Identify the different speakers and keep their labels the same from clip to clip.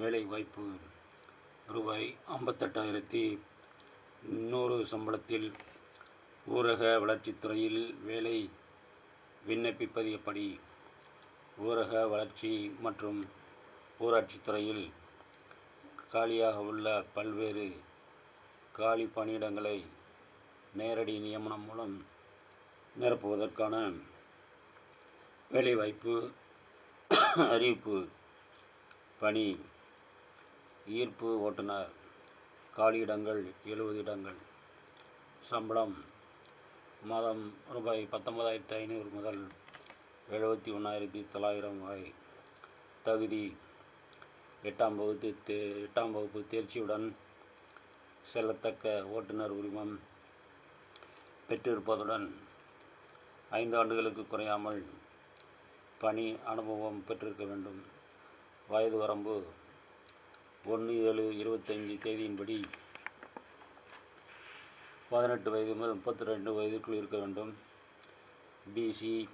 Speaker 1: வேலைவாய்ப்பு ரூபாய் ஐம்பத்தெட்டாயிரத்தி நூறு சம்பளத்தில் ஊரக வளர்ச்சித்துறையில் வேலை விண்ணப்பிப்பது எப்படி? ஊரக வளர்ச்சி மற்றும் ஊராட்சித்துறையில் காலியாக உள்ள பல்வேறு காலி பணியிடங்களை நேரடி நியமனம் மூலம் நிரப்புவதற்கான வேலைவாய்ப்பு அறிவிப்பு பணி ஈர்ப்பு ஓட்டுநர் காலியிடங்கள் எழுபது இடங்கள். சம்பளம் மாதம் ரூபாய் பத்தொன்பதாயிரத்தி ஐநூறு முதல் எழுபத்தி ஒன்றாயிரத்தி தொள்ளாயிரம் வரை. தகுதி எட்டாம் வகுப்பு தே எட்டாம் வகுப்பு தேர்ச்சியுடன் செல்லத்தக்க ஓட்டுநர் உரிமம் பெற்றிருப்பதுடன் ஐந்து ஆண்டுகளுக்கு குறையாமல் பணி அனுபவம் பெற்றிருக்க வேண்டும். வயது வரம்பு ஒன்று ஏழு இருபத்தஞ்சி தேதியின்படி பதினெட்டு வயது முதல் முப்பத்தி ரெண்டு வயதுக்குள் இருக்க வேண்டும். பிசி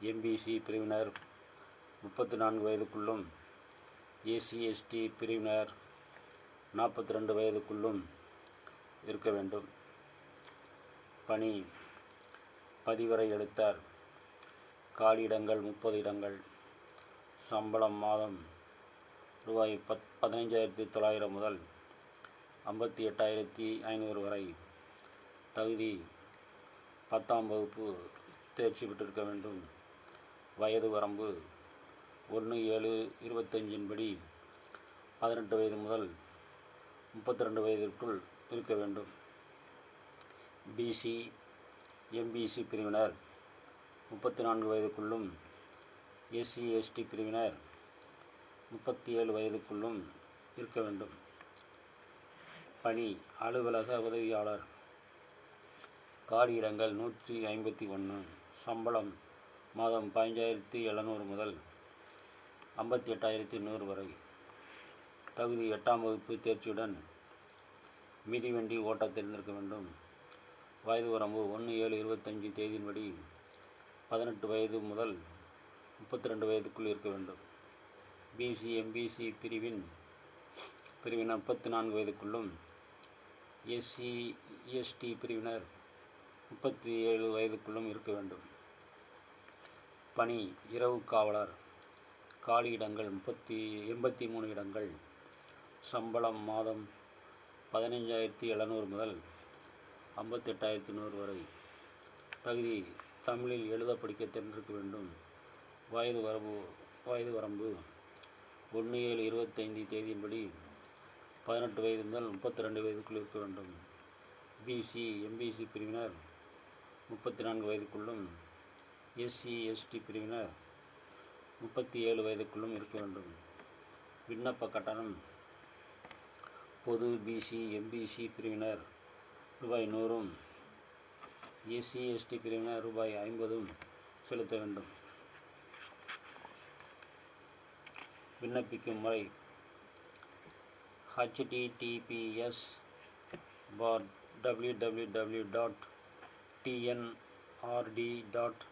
Speaker 1: எம்பிசி பிரிவினர் முப்பத்தி நான்கு வயதுக்குள்ளும் ஏசி எஸ்டி பிரிவினர் நாற்பத்தி ரெண்டு வயதுக்குள்ளும் இருக்க வேண்டும். பணி பதிவரை எழுத்தார் காலியிடங்கள் முப்பது இடங்கள். சம்பளம் மாதம் ரூபாய் பத் பதினைஞ்சாயிரத்தி தொள்ளாயிரம் முதல் ஐம்பத்தி எட்டாயிரத்தி ஐநூறு வரை தகுதி பத்தாம் வகுப்பு தேர்ச்சி பெற்றிருக்க வேண்டும். வயது வரம்பு ஒன்று ஏழு இருபத்தஞ்சின் படி பதினெட்டு வயது முதல் முப்பத்தி ரெண்டு வயதிற்குள் இருக்க வேண்டும். பிசி எம்பிசி பிரிவினர் முப்பத்தி நான்கு வயதுக்குள்ளும் எஸ்சி எஸ்டி பிரிவினர் முப்பத்தி ஏழு வயதுக்குள்ளும் இருக்க வேண்டும். பணி அலுவலக உதவியாளர். காலியிடங்கள் நூற்றி ஐம்பத்தி ஒன்று. சம்பளம் மாதம் பதினஞ்சாயிரத்தி எழுநூறு முதல் ஐம்பத்தி எட்டாயிரத்தி நூறு வரை. தகுதி எட்டாம் வகுப்பு தேர்ச்சியுடன் மிதிவண்டி ஓட்ட தெரிந்திருக்க வேண்டும். வயது வரம்பு ஒன்று ஏழு இருபத்தஞ்சி தேதியின்படி பதினெட்டு வயது முதல் முப்பத்தி ரெண்டு வயதுக்குள் இருக்க வேண்டும். பிசி எம்பிசி பிரிவின் பிரிவினர் முப்பத்தி நான்கு வயதுக்குள்ளும் எஸ்சி எஸ்டி பிரிவினர் முப்பத்தி ஏழு வயதுக்குள்ளும் இருக்க வேண்டும். பணி இரவு காவலர் காலி இடங்கள் முப்பத்தி எண்பத்தி மூணு இடங்கள் சம்பளம் மாதம் பதினைஞ்சாயிரத்தி எழுநூறு முதல் ஐம்பத்தெட்டாயிரத்தி நூறு வரை. தகுதி தமிழில் எழுத படிக்க தெரிந்திருக்க வேண்டும். வயது வரம்பு வயது வரம்பு ஒன்று ஏழு இருபத்தைந்து தேதியின்படி பதினெட்டு வயது முதல் முப்பத்தி ரெண்டு வயதுக்குள் இருக்க வேண்டும் பிசி எம்பிசி பிரிவினர் முப்பத்தி நான்கு வயதுக்குள்ளும் எஸ்சி எஸ்டி பிரிவினர் முப்பத்தி ஏழு வயதுக்குள்ளும் இருக்க வேண்டும். விண்ணப்ப கட்டணம் பொது பிசி எம்பிசி பிரிவினர் ரூபாய் நூறும் எஸ்சி எஸ்டி பிரிவினர் ரூபாய் ஐம்பதும் செலுத்த வேண்டும். விண்ணப்பிக்கும் முறை. HTTPS bar W W W dot TNRD dot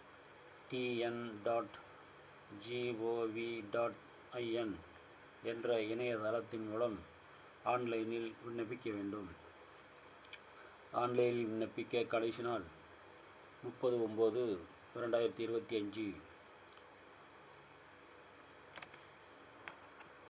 Speaker 1: TN dot GOV dot IN என்ற இணையதளத்தின் மூலம் ஆன்லைனில் விண்ணப்பிக்க வேண்டும். ஆன்லைனில் விண்ணப்பிக்க கடைசி நாள் முப்பது ஒம்பது இரண்டாயிரத்தி இருபத்தி அஞ்சு